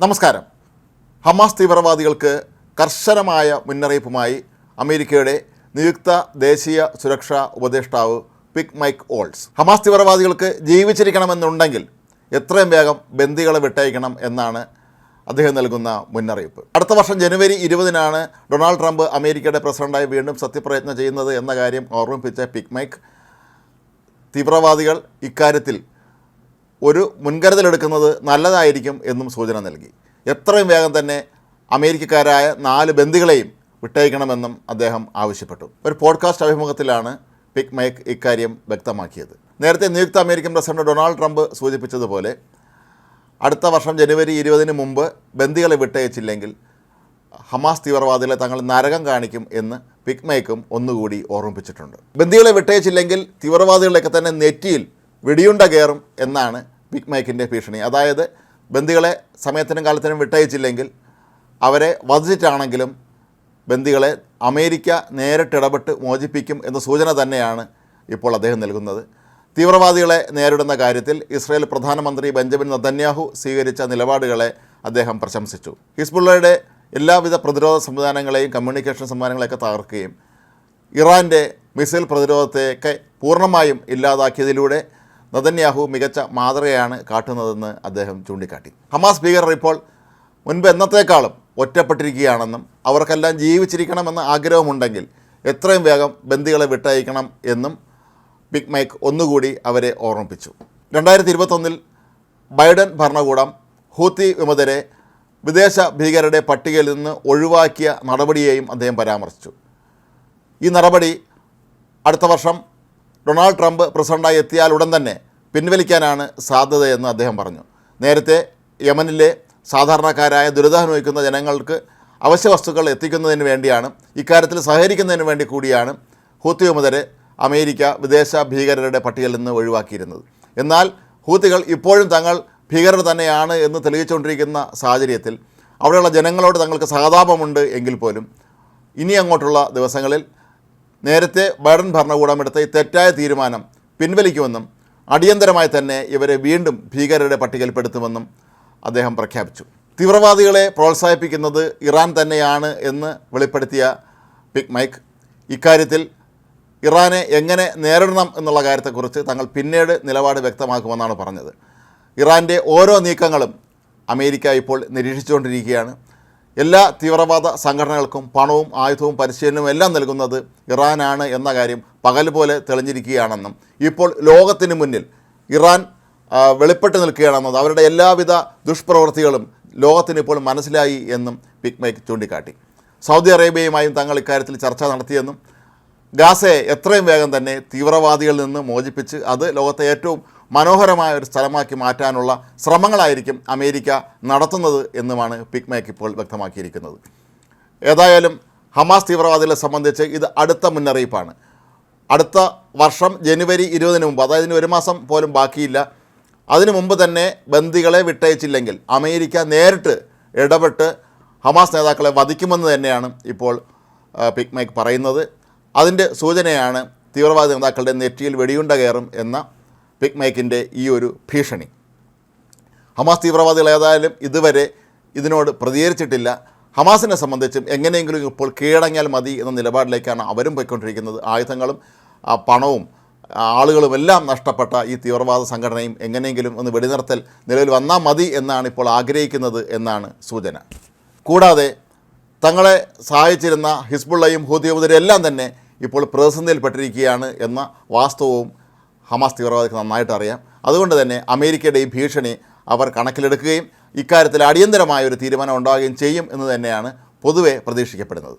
നമസ്കാരം. ഹമാസ് തീവ്രവാദികൾക്ക് കർശനമായ മുന്നറിയിപ്പുമായി അമേരിക്കയുടെ നിയുക്ത ദേശീയ സുരക്ഷാ ഉപദേഷ്ടാവ് പിക് മൈക്ക് ഓൾസ് ഹമാസ് തീവ്രവാദികൾക്ക് ജീവിച്ചിരിക്കണമെന്നുണ്ടെങ്കിൽ എത്രയും വേഗം ബന്ദികളെ വിട്ടയക്കണം എന്നാണ് അദ്ദേഹം നൽകുന്ന മുന്നറിയിപ്പ്. അടുത്ത വർഷം ജനുവരി ഇരുപതിനാണ് ഡൊണാൾഡ് ട്രംപ് അമേരിക്കയുടെ പ്രസിഡന്റായി വീണ്ടും സത്യപ്രയത്നം ചെയ്യുന്നത് എന്ന കാര്യം ഓർമ്മിപ്പിച്ച പിക് മൈക്ക്. തീവ്രവാദികൾ ഇക്കാര്യത്തിൽ ഒരു മുൻകരുതലെടുക്കുന്നത് നല്ലതായിരിക്കും എന്നും സൂചന നൽകി. എത്രയും വേഗം തന്നെ അമേരിക്കക്കാരായ നാല് വിട്ടയക്കണമെന്നും അദ്ദേഹം ആവശ്യപ്പെട്ടു. ഒരു പോഡ്കാസ്റ്റ് അഭിമുഖത്തിലാണ് പിക് മൈക്ക് ഇക്കാര്യം വ്യക്തമാക്കിയത്. നേരത്തെ നിയുക്ത അമേരിക്കൻ പ്രസിഡന്റ് ഡൊണാൾഡ് ട്രംപ് സൂചിപ്പിച്ചതുപോലെ അടുത്ത വർഷം ജനുവരി ഇരുപതിന് മുമ്പ് ബന്ദികളെ വിട്ടയച്ചില്ലെങ്കിൽ ഹമാസ് തീവ്രവാദികളെ തങ്ങൾ നരകം കാണിക്കും എന്ന് പിക്മയ്ക്കും ഒന്നുകൂടി ഓർമ്മിപ്പിച്ചിട്ടുണ്ട്. ബന്ദികളെ വിട്ടയച്ചില്ലെങ്കിൽ തീവ്രവാദികളെയൊക്കെ തന്നെ നെറ്റിയിൽ വെടിയുണ്ട കയറും എന്നാണ് പിക്മൈക്കിന്റെ ഭീഷണി. അതായത് ബന്ദികളെ സമയത്തിനും കാലത്തിനും വിട്ടയച്ചില്ലെങ്കിൽ അവരെ വധിച്ചിട്ടാണെങ്കിലും ബന്ദികളെ അമേരിക്ക നേരിട്ടിടപെട്ട് മോചിപ്പിക്കും എന്ന സൂചന തന്നെയാണ് ഇപ്പോൾ അദ്ദേഹം നൽകുന്നത്. തീവ്രവാദികളെ നേരിടുന്ന കാര്യത്തിൽ ഇസ്രായേൽ പ്രധാനമന്ത്രി ബെഞ്ചമിൻ നദന്യാഹു സ്വീകരിച്ച നിലപാടുകളെ അദ്ദേഹം പ്രശംസിച്ചു. ഹിസ്ബുള്ളയുടെ എല്ലാവിധ പ്രതിരോധ സംവിധാനങ്ങളെയും കമ്മ്യൂണിക്കേഷൻ സംവിധാനങ്ങളെയൊക്കെ തകർക്കുകയും ഇറാന്റെ മിസൈൽ പ്രതിരോധത്തെയൊക്കെ പൂർണമായും ഇല്ലാതാക്കിയതിലൂടെ നതന്യാഹു മികച്ച മാതൃകയാണ് കാട്ടുന്നതെന്ന് അദ്ദേഹം ചൂണ്ടിക്കാട്ടി. ഹമാസ് ഭീകരർ ഇപ്പോൾ മുൻപ് എന്നത്തേക്കാളും ഒറ്റപ്പെട്ടിരിക്കുകയാണെന്നും അവർക്കെല്ലാം ജീവിച്ചിരിക്കണമെന്ന ആഗ്രഹമുണ്ടെങ്കിൽ എത്രയും വേഗം ബന്ദികളെ വിട്ടയക്കണം എന്നും ബിഗ് മൈക്ക് ഒന്നുകൂടി അവരെ ഓർമ്മിപ്പിച്ചു. രണ്ടായിരത്തി ഇരുപത്തൊന്നിൽ ബൈഡൻ ഭരണകൂടം ഹൂത്തി വിമതരെ വിദേശ ഭീകരരുടെ പട്ടികയിൽ നിന്ന് ഒഴിവാക്കിയ നടപടിയെയും അദ്ദേഹം പരാമർശിച്ചു. ഈ നടപടി അടുത്ത വർഷം ഡൊണാൾഡ് ട്രംപ് പ്രസിഡന്റായി എത്തിയാൽ ഉടൻ തന്നെ പിൻവലിക്കാനാണ് സാധ്യതയെന്ന് അദ്ദേഹം പറഞ്ഞു. നേരത്തെ യമനിലെ സാധാരണക്കാരായ ദുരിതാനുഭവിക്കുന്ന ജനങ്ങൾക്ക് അവശ്യ വസ്തുക്കൾ എത്തിക്കുന്നതിന് വേണ്ടിയാണ് ഇക്കാര്യത്തിൽ സഹകരിക്കുന്നതിന് വേണ്ടി കൂടിയാണ് ഹൂത്തി വിമതരെ അമേരിക്ക വിദേശ ഭീകരരുടെ പട്ടികയിൽ നിന്ന് ഒഴിവാക്കിയിരുന്നത്. എന്നാൽ ഹൂത്തികൾ ഇപ്പോഴും തങ്ങൾ ഭീകരർ തന്നെയാണ് എന്ന് തെളിയിച്ചുകൊണ്ടിരിക്കുന്ന സാഹചര്യത്തിൽ അവിടെയുള്ള ജനങ്ങളോട് തങ്ങൾക്ക് സഹതാപമുണ്ട് എങ്കിൽ പോലും ഇനി അങ്ങോട്ടുള്ള ദിവസങ്ങളിൽ നേരത്തെ ബൈഡൻ ഭരണകൂടം എടുത്ത ഈ തെറ്റായ തീരുമാനം പിൻവലിക്കുമെന്നും അടിയന്തരമായി തന്നെ ഇവരെ വീണ്ടും ഭീകരരുടെ പട്ടികയിൽപ്പെടുത്തുമെന്നും അദ്ദേഹം പ്രഖ്യാപിച്ചു. തീവ്രവാദികളെ പ്രോത്സാഹിപ്പിക്കുന്നത് ഇറാൻ തന്നെയാണ് എന്ന് വെളിപ്പെടുത്തിയ പിക് മൈക്ക്. ഇക്കാര്യത്തിൽ ഇറാനെ എങ്ങനെ നേരിടണം എന്നുള്ള കാര്യത്തെക്കുറിച്ച് തങ്ങൾ പിന്നീട് നിലപാട് വ്യക്തമാക്കുമെന്നാണ് പറഞ്ഞത്. ഇറാന്റെ ഓരോ നീക്കങ്ങളും അമേരിക്ക ഇപ്പോൾ നിരീക്ഷിച്ചുകൊണ്ടിരിക്കുകയാണ്. എല്ലാ തീവ്രവാദ സംഘടനകൾക്കും പണവും ആയുധവും പരിശീലനവും എല്ലാം നൽകുന്നത് ഇറാനാണ് എന്ന കാര്യം പകൽ പോലെ തെളിഞ്ഞിരിക്കുകയാണെന്നും ഇപ്പോൾ ലോകത്തിന് മുന്നിൽ ഇറാൻ വെളിപ്പെട്ട് നിൽക്കുകയാണെന്നത് അവരുടെ എല്ലാവിധ ദുഷ്പ്രവൃത്തികളും ലോകത്തിന് ഇപ്പോൾ മനസ്സിലായി എന്നും പിക്മേക്ക് ചൂണ്ടിക്കാട്ടി. സൗദി അറേബ്യയുമായും തങ്ങൾ ഇക്കാര്യത്തിൽ ചർച്ച നടത്തിയെന്നും ഗാസയെ എത്രയും വേഗം തന്നെ തീവ്രവാദികളിൽ നിന്ന് മോചിപ്പിച്ച് അത് ലോകത്തെ ഏറ്റവും മനോഹരമായ ഒരു സ്ഥലമാക്കി മാറ്റാനുള്ള ശ്രമങ്ങളായിരിക്കും അമേരിക്ക നടത്തുന്നത് എന്നുമാണ് പിക്മേക്ക് ഇപ്പോൾ വ്യക്തമാക്കിയിരിക്കുന്നത്. ഏതായാലും ഹമാസ് തീവ്രവാദികളെ സംബന്ധിച്ച് ഇത് അടുത്ത മുന്നറിയിപ്പാണ്. അടുത്ത വർഷം ജനുവരി ഇരുപതിന് മുമ്പ് അതായത് ഇനി ഒരു മാസം പോലും ബാക്കിയില്ല. അതിനു മുമ്പ് തന്നെ ബന്ദികളെ വിട്ടയച്ചില്ലെങ്കിൽ അമേരിക്ക നേരിട്ട് ഇടപെട്ട് ഹമാസ് നേതാക്കളെ വധിക്കുമെന്ന് തന്നെയാണ് ഇപ്പോൾ പിക്മേക്ക് പറയുന്നത്. അതിന്റെ സൂചനയാണ് തീവ്രവാദ നേതാക്കളുടെ നെറ്റിയിൽ വെടിയുണ്ട കയറും എന്ന പിക്മൈക്കിന്റെ ഈ ഒരു ഭീഷണി. ഹമാസ് തീവ്രവാദികൾ ഏതായാലും ഇതുവരെ ഇതിനോട് പ്രതികരിച്ചിട്ടില്ല. ഹമാസിനെ സംബന്ധിച്ചും എങ്ങനെയെങ്കിലും ഇപ്പോൾ കീഴടങ്ങിയാൽ മതി എന്ന നിലപാടിലേക്കാണ് അവരും പോയിക്കൊണ്ടിരിക്കുന്നത്. ആയുധങ്ങളും പണവും ആളുകളുമെല്ലാം നഷ്ടപ്പെട്ട ഈ തീവ്രവാദ സംഘടനയും എങ്ങനെയെങ്കിലും ഒന്ന് വെടിനിർത്തൽ നിലവിൽ വന്നാൽ മതി എന്നാണ് ഇപ്പോൾ ആഗ്രഹിക്കുന്നത് എന്നാണ് സൂചന. കൂടാതെ തങ്ങളെ സഹായിച്ചിരുന്ന ഹിസ്ബുള്ളയും ഹൂതിയബുദരും എല്ലാം തന്നെ ഇപ്പോൾ പ്രതിസന്ധിയിൽപ്പെട്ടിരിക്കുകയാണ് എന്ന വാസ്തവവും ഹമാസ് തീവ്രവാദിക്ക് നന്നായിട്ട് അറിയാം. അതുകൊണ്ട് തന്നെ അമേരിക്കയുടെ ഈ ഭീഷണി അവർ കണക്കിലെടുക്കുകയും ഇക്കാര്യത്തിൽ അടിയന്തരമായ ഒരു തീരുമാനം ഉണ്ടാവുകയും ചെയ്യും എന്ന് തന്നെയാണ് പൊതുവെ പ്രതീക്ഷിക്കപ്പെടുന്നത്.